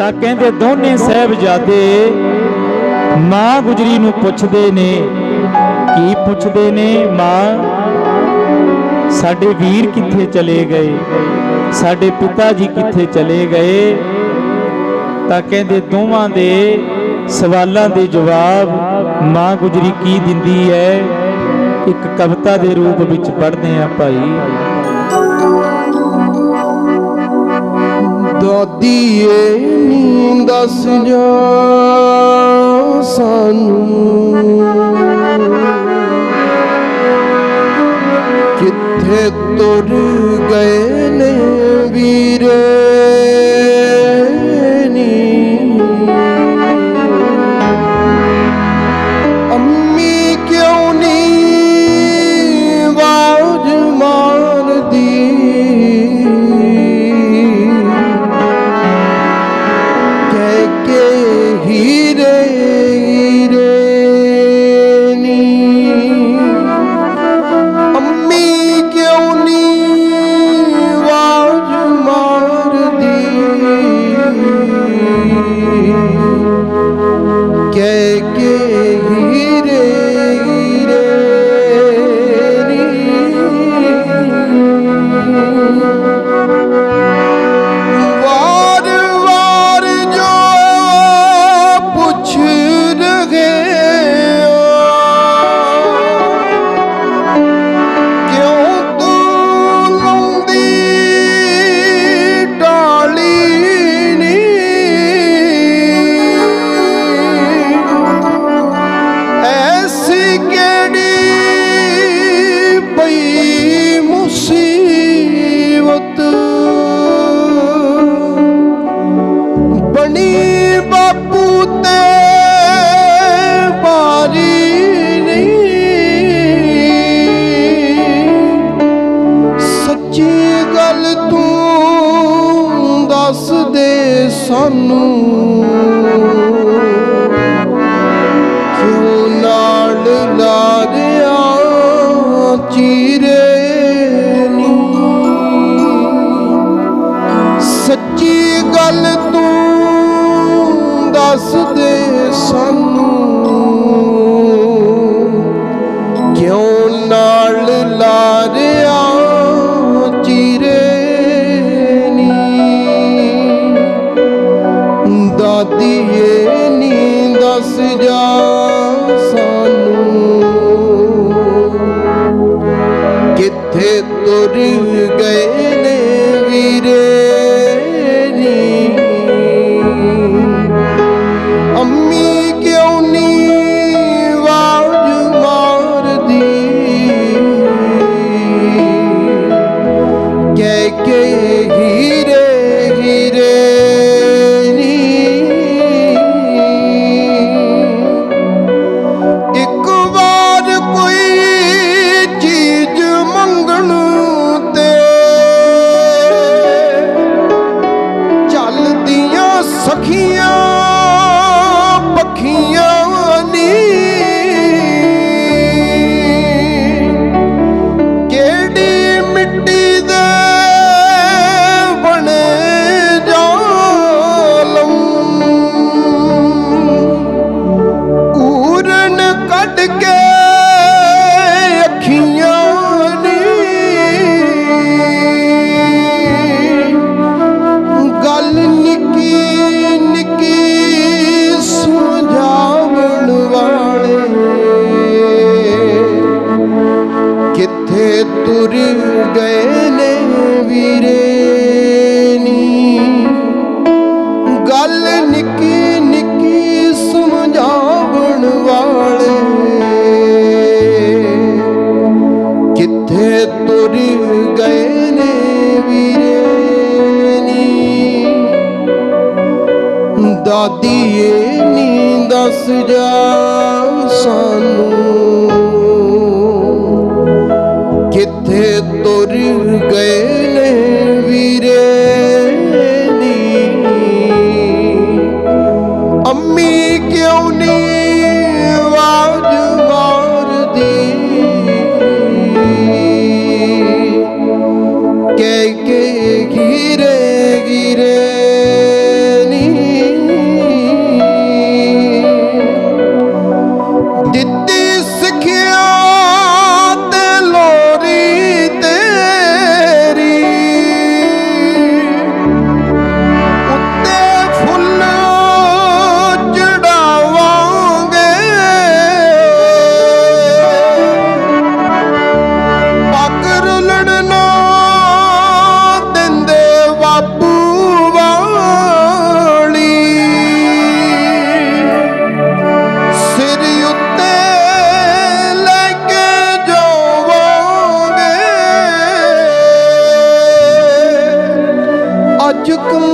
ਤਾਂ ਕਹਿੰਦੇ ਦੋਨੇ ਸਹਿਬਜ਼ਾਦੇ ਮਾਂ ਗੁਜਰੀ ਨੂੰ ਪੁੱਛਦੇ ਨੇ, ਕੀ ਪੁੱਛਦੇ ਨੇ? ਮਾਂ, ਸਾਡੇ ਵੀਰ ਕਿੱਥੇ ਚਲੇ ਗਏ? ਸਾਡੇ ਪਿਤਾ ਜੀ ਕਿੱਥੇ ਚਲੇ ਗਏ? ਤਾਂ ਕਹਿੰਦੇ ਦੋਵਾਂ ਦੇ ਸਵਾਲਾਂ ਦੇ ਜਵਾਬ ਮਾਂ ਗੁਜਰੀ ਕੀ ਦਿੰਦੀ ਹੈ? ਇੱਕ ਕਵਿਤਾ ਦੇ ਰੂਪ ਵਿੱਚ ਪੜ੍ਹਦੇ ਆ ਭਾਈ। ਦਾਦੀਏ ਨੀ ਦੱਸ ਸਾਨੂੰ ਕਿੱਥੇ ਤੁਰ ਗਏ ਨੇ ਵੀ ਸਾਨੂੰ ਕਿਉਂ ਨਾਲ ਲਾਰਿਆ ਚੀਰੇ ਨੀ ਸੱਚੀ ਗੱਲ ਤੂੰ ਦੱਸ ਦੇ ਸਾਨੂੰ ਦੱਸ ਦਾਦੀਏ ਨੀ ਦੱਸ ਜਾ ਸਾਨੂੰ। ਕਿੱਥੇ ਤੁਰ ਗਏ ਨੇ झुक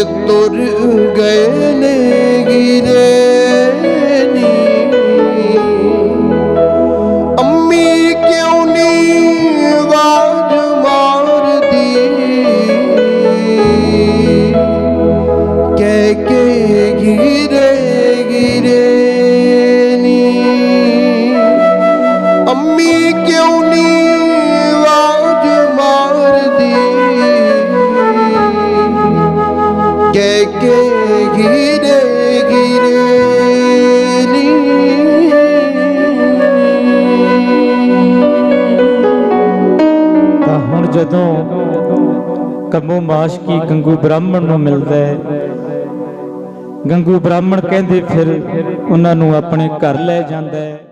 ਕਿੱਥੇ ਤੁਰ ਕੇ ਗਿਰੇ ਗਿਰੇ ਨੀ। ਤਾਂ ਹੁਣ ਜਦੋਂ ਕੰਮੋ ਮਾਸ਼ਕੀ ਗੰਗੂ ਬ੍ਰਾਹਮਣ ਨੂੰ ਮਿਲਦਾ ਹੈ, ਗੰਗੂ ਬ੍ਰਾਹਮਣ ਕਹਿੰਦੇ ਫਿਰ ਉਹਨਾਂ ਨੂੰ ਆਪਣੇ ਘਰ ਲੈ ਜਾਂਦਾ ਹੈ।